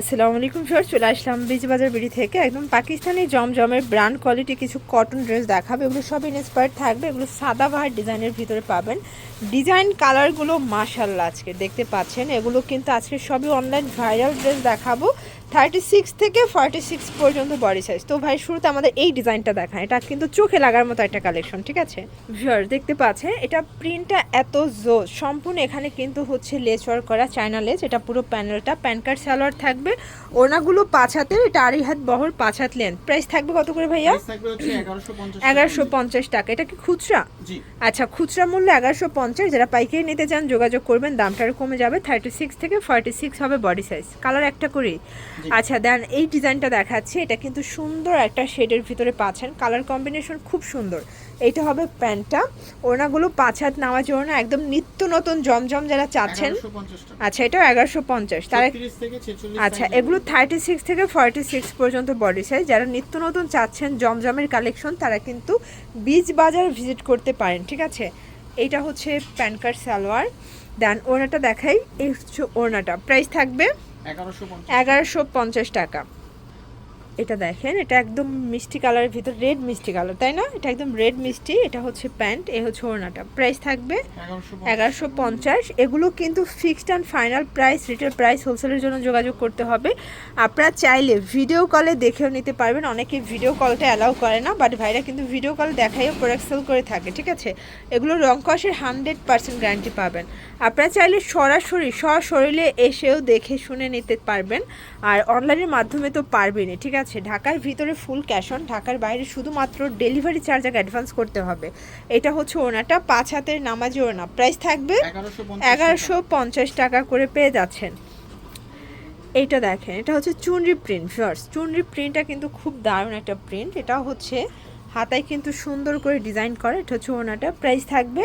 আসসালামু আলাইকুম স্যার চলে আসলাম বীজবাজার বিড়ি থেকে। একদম পাকিস্তানি জমজমের ব্র্যান্ড কোয়ালিটি কিছু কটন ড্রেস দেখাবে। এগুলো সব ইন্সপায়ার থাকবে। এগুলো সাদা বাহার ডিজাইনের ভিতরে পাবেন। ডিজাইন কালারগুলো মাশাল্লাহ আজকে। দেখতে পাচ্ছেন, এগুলো কিন্তু আজকে সবই অনলাইন ভাইরাল ড্রেস দেখাবো। থার্টি সিক্স থেকে ফর্টি সিক্স পর্যন্ত বডি সাইজ তো ভাই শুরুতে আমাদের এই ডিজাইনটা দেখান। এটা কিন্তু চোখে লাগার মতো একটা কালেকশন ঠিক আছে? ভিউয়ার দেখতে পাচ্ছেন এটা প্রিন্টটা এত জোস সম্পূর্ণ এখানে কিন্তু হচ্ছে লেজ ওয়ার্ক করা চায়না লেজ এটা পুরো প্যানেলটা প্যান কার্ড সালোয়ার থাকবে। ওনাগুলো পাঁচ হাতের এটা আড়াই হাত বহর পাঁচ হাত লেন প্রাইস থাকবে কত করে ভাইয়া? প্রাইস থাকবে হচ্ছে 1150 এগারোশো পঞ্চাশ টাকা। এটা কি খুচরা? আচ্ছা খুচরা মূল্য এগারোশো পঞ্চাশ। যারা পাইকারি নিতে চান যোগাযোগ করবেন দামটা কমে যাবে। থার্টি সিক্স থেকে ফর্টি সিক্স হবে বডি সাইজ কালার একটা করেই। জি। আচ্ছা দেন এই ডিজাইনটা দেখাচ্ছি এটা কিন্তু সুন্দর একটা শেডের ভিতরে পাচ্ছেন। কালার কম্বিনেশন খুব সুন্দর। এইটা হবে প্যান্টটা। ওড়নাগুলো পাঁচ হাত নামাজ ওড়না একদম নিত্য নতুন জমজম যারা চাচ্ছেন। আচ্ছা এটা এগারোশো পঞ্চাশ। তার 36 থেকে 46 আচ্ছা এগুলো থার্টি সিক্স থেকে ফর্টি সিক্স পর্যন্ত বডি সাইজ যারা নিত্য নতুন চাচ্ছেন জমজমের কালেকশন তারা কিন্তু বীজ বাজার ভিজিট করতে পারেন ঠিক আছে? এইটা হচ্ছে প্যান কার্ড সালোয়ার। দেন ওড়নাটা দেখাই এই হচ্ছে ওড়নাটা। প্রাইস থাকবে 1150 এগারোশো পঞ্চাশ। টাকা। এটা দেখেন এটা একদম মিষ্টি কালারের ভিতর রেড মিষ্টি কালার তাই না? এটা একদম রেড মিষ্টি এটা হচ্ছে প্যান্ট এ হচ্ছে ওড়নাটা। প্রাইস থাকবে এগারোশো পঞ্চাশ। এগুলো কিন্তু fixed and final price retail price হোলসেলের জন্য যোগাযোগ করতে হবে। আপনারা চাইলে ভিডিও কলে দেখেও নিতে পারবেন। অনেকে ভিডিও কলটা অ্যালাউ করে না বাট ভাইরা কিন্তু ভিডিও কল দেখাইও প্রোডাক্ট সেল করে থাকে ঠিক আছে? এগুলো রং কষের হান্ড্রেড পার্সেন্ট গ্যারান্টি পাবেন। আপনারা চাইলে সরাসরি সশরীরে এসেও দেখে শুনে নিতে পারবেন। আর অনলাইনের মাধ্যমে তো পারবেনই ঠিক আছে ঢাকার ভিতরে ফুল ক্যাশ অন ঢাকার বাইরে শুধুমাত্র ডেলিভারি চার্জ আগে অ্যাডভান্স করতে হবে। এটা হচ্ছে ওনাটা পাঁচ হাতের নামাজি ওনা প্রাইস থাকবে এগারোশো পঞ্চাশ টাকা। করে পেয়ে যাচ্ছেন। এইটা দেখেন এটা হচ্ছে চুনরি প্রিন্ট ফার্স্ট চুনরি প্রিন্টটা কিন্তু খুব দারুণ একটা প্রিন্ট এটা হচ্ছে হাতায় কিন্তু সুন্দর করে ডিজাইন করা। এটা হচ্ছে ওনাটা প্রাইস থাকবে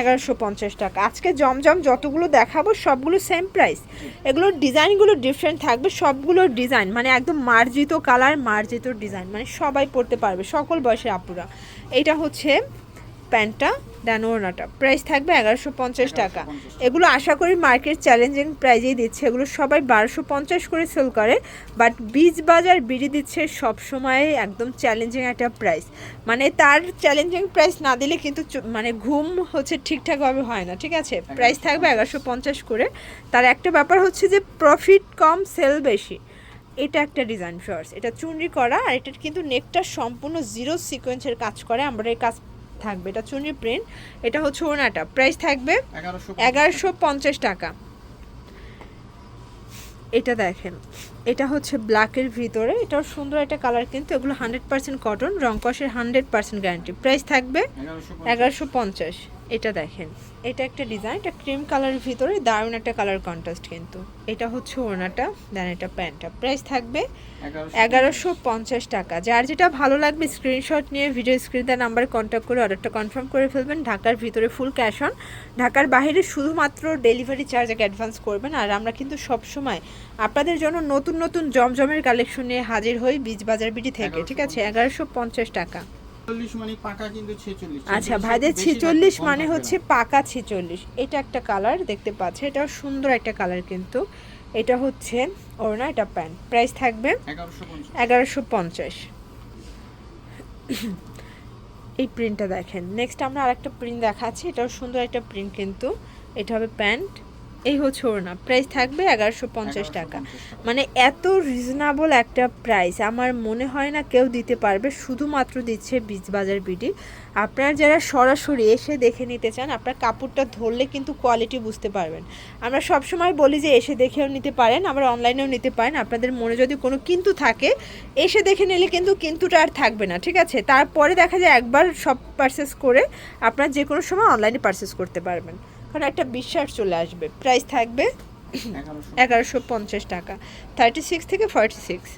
এগারোশো পঞ্চাশ। টাকা। আজকে জমজম যতগুলো দেখাবো, সবগুলো সেম প্রাইস এগুলোর ডিজাইনগুলো ডিফারেন্ট থাকবে, সবগুলোর ডিজাইন। মানে একদম মার্জিত কালার মার্জিত ডিজাইন। মানে সবাই পড়তে পারবে, সকল বয়সের আপুরা। এটা হচ্ছে প্যান্টটা দেন ওড়নাটা। প্রাইস থাকবে এগারোশো পঞ্চাশ টাকা। এগুলো আশা করি মার্কেট চ্যালেঞ্জিং প্রাইজেই দিচ্ছে। এগুলো সবাই বারোশো পঞ্চাশ করে সেল করে বাট বীজ বাজার বিড়ি দিচ্ছে সব সময় একদম চ্যালেঞ্জিং একটা প্রাইস মানে তার চ্যালেঞ্জিং প্রাইস না দিলে কিন্তু মানে ঘুম হচ্ছে ঠিকঠাকভাবে হয় না ঠিক আছে? প্রাইস থাকবে এগারোশো পঞ্চাশ করে। তার একটা ব্যাপার হচ্ছে যে প্রফিট কম সেল বেশি। এটা একটা ডিজাইন ফার্স এটা চুনরি করা আর এটার কিন্তু নেকটা সম্পূর্ণ জিরো সিকোয়েন্সের কাজ করে। আমরা এই কাজ থাকবে। এটা চুনি প্রিন্ট এটা হচ্ছে ওনাটা প্রাইস থাকবে এগারোশো পঞ্চাশ টাকা। এটা দেখেন এটা হচ্ছে ব্ল্যাকের ভিতরে। এটাও সুন্দর একটা কালার কিন্তু এগুলো হান্ড্রেড পার্সেন্ট কটন রং কষের হান্ড্রেড পার্সেন্ট গ্যারান্টি প্রাইস থাকবে 1150 এগারোশো পঞ্চাশ। এটা দেখেন। এটা একটা ডিজাইন এটা ক্রিম কালারের ভিতরে দারুণ একটা কালার কন্ট্রাস্ট কিন্তু। এটা হচ্ছে ওনাটা দেন এটা প্যান্টটা। প্রাইস থাকবে এগারোশো পঞ্চাশ। টাকা। যার যেটা ভালো লাগবে স্ক্রিনশট নিয়ে ভিডিও স্ক্রিন দেওয়ার নাম্বারে কন্ট্যাক্ট করে অর্ডারটা কনফার্ম করে ফেলবেন। ঢাকার ভিতরে ফুল ক্যাশ অন ঢাকার বাইরে শুধুমাত্র ডেলিভারি চার্জ এক অ্যাডভান্স করবেন। আর আমরা কিন্তু সবসময় আপনাদের জন্য নতুন নতুন জমজমের কালেকশন নিয়ে হাজির হই বীজ বাজার বিডি থেকে ঠিক আছে? এগারোশো পঞ্চাশ টাকা। 46 মানে পাকা কিন্তু 46 আচ্ছা ভাইদের ছেচল্লিশ মানে হচ্ছে পাকা ছেচল্লিশ। এটা একটা কালার দেখতে পাচ্ছে এটাও সুন্দর একটা কালার কিন্তু। এটা হচ্ছে ওড়না এটা প্যান্ট প্রাইস থাকবে এগারোশো পঞ্চাশ। এই প্রিন্টটা দেখেন। নেক্সট আমরা আরেকটা প্রিন্ট দেখাচ্ছি এটাও সুন্দর একটা প্রিন্ট কিন্তু। এটা হবে প্যান্ট এই হচ্ছে ওড়না। প্রাইস থাকবে এগারোশো পঞ্চাশ টাকা। মানে এত রিজনেবল একটা প্রাইস আমার মনে হয় না কেউ দিতে পারবে। শুধুমাত্র দিচ্ছে বীজ বাজার বিডি আপনারা যারা সরাসরি এসে দেখে নিতে চান আপনার কাপড়টা ধরলে কিন্তু কোয়ালিটি বুঝতে পারবেন। আমরা সবসময় বলি যে এসে দেখেও নিতে পারেন আবার অনলাইনেও নিতে পারেন। আপনাদের মনে যদি কোনো কিন্তু থাকে এসে দেখে নিলে কিন্তু কিন্তুটা আর থাকবে না ঠিক আছে? তারপরে দেখা যায় একবার সব পারচেস করে আপনার যে কোনো সময় অনলাইনে পারচেস করতে পারবেন। কারণ একটা বিশ্বাস চলে আসবে। প্রাইস থাকবে এগারোশো। পঞ্চাশ টাকা। থার্টি সিক্স থেকে ফর্টি সিক্স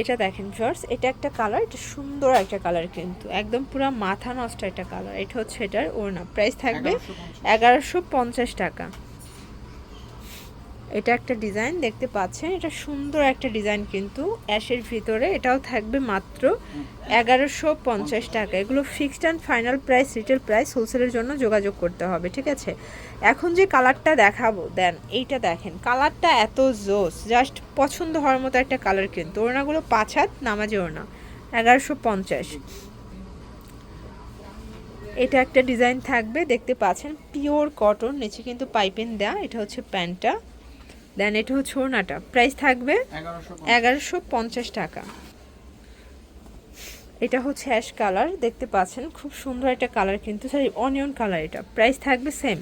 এটা দেখেন ফার্স এটা একটা কালার এটা সুন্দর একটা কালার কিন্তু। একদম পুরো মাথা নষ্ট একটা কালার এটা হচ্ছে এটার ওড়না। প্রাইস থাকবে এগারোশো পঞ্চাশ টাকা। এটা একটা ডিজাইন দেখতে পাচ্ছেন। এটা সুন্দর একটা ডিজাইন কিন্তু অ্যাশের ভিতরে। এটাও থাকবে মাত্র এগারোশো পঞ্চাশ টাকা। এগুলো fixed and final price, retail price, হোলসেলের জন্য যোগাযোগ করতে হবে, ঠিক আছে? এখন যে কালারটা দেখাবো, দেন এইটা দেখেন। কালারটা এত জোস, জাস্ট পছন্দ হওয়ার মতো একটা কালার কিন্তু। ওড়নাগুলো পাঁচ হাত, নামাজে ওড়না। এগারোশো পঞ্চাশ। এটা একটা ডিজাইন থাকবে, দেখতে পাচ্ছেন? পিওর কটন, নিচে কিন্তু পাইপেন দেয়া, এটা হচ্ছে প্যান্টটা। দেন এটা হচ্ছে ওড়নাটা। প্রাইস থাকবে এগারোশো পঞ্চাশ টাকা। এটা হচ্ছে অ্যাশ কালার দেখতে পাচ্ছেন খুব সুন্দর একটা কালার কিন্তু সরি অনিয়ন কালার এটা। প্রাইস থাকবে সেম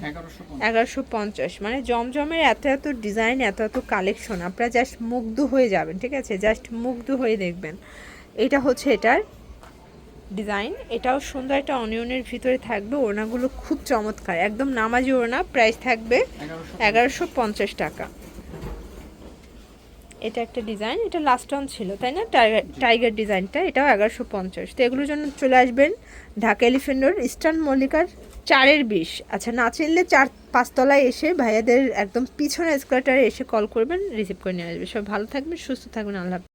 এগারোশো পঞ্চাশ। মানে জমজমের এত এত ডিজাইন এত এত কালেকশন আপনারা জাস্ট মুগ্ধ হয়ে যাবেন ঠিক আছে? জাস্ট মুগ্ধ হয়ে দেখবেন। এটা হচ্ছে এটার ডিজাইন এটাও সুন্দর একটা অনিয়নের ভিতরে থাকবে। ওড়নাগুলো খুব চমৎকার। একদম নামাজি ওড়না প্রাইস থাকবে এগারোশো পঞ্চাশ টাকা। এটা একটা ডিজাইন এটা লাস্ট অন ছিল, তাই না? টাইগার টাইগার ডিজাইনটা এটাও এগারোশো পঞ্চাশ। তো এগুলোর জন্য চলে আসবেন ঢাকা এলিফেন্ট রোড ইস্টার্ন মল্লিকার চারের বিশ আচ্ছা না চিনলে চার পাঁচতলায় এসে ভাইয়াদের একদম পিছনে স্কোয়াটারে এসে কল করবেন রিসিভ করে নিয়ে আসবে। সব ভালো থাকবেন, সুস্থ থাকবেন, আল্লাহ।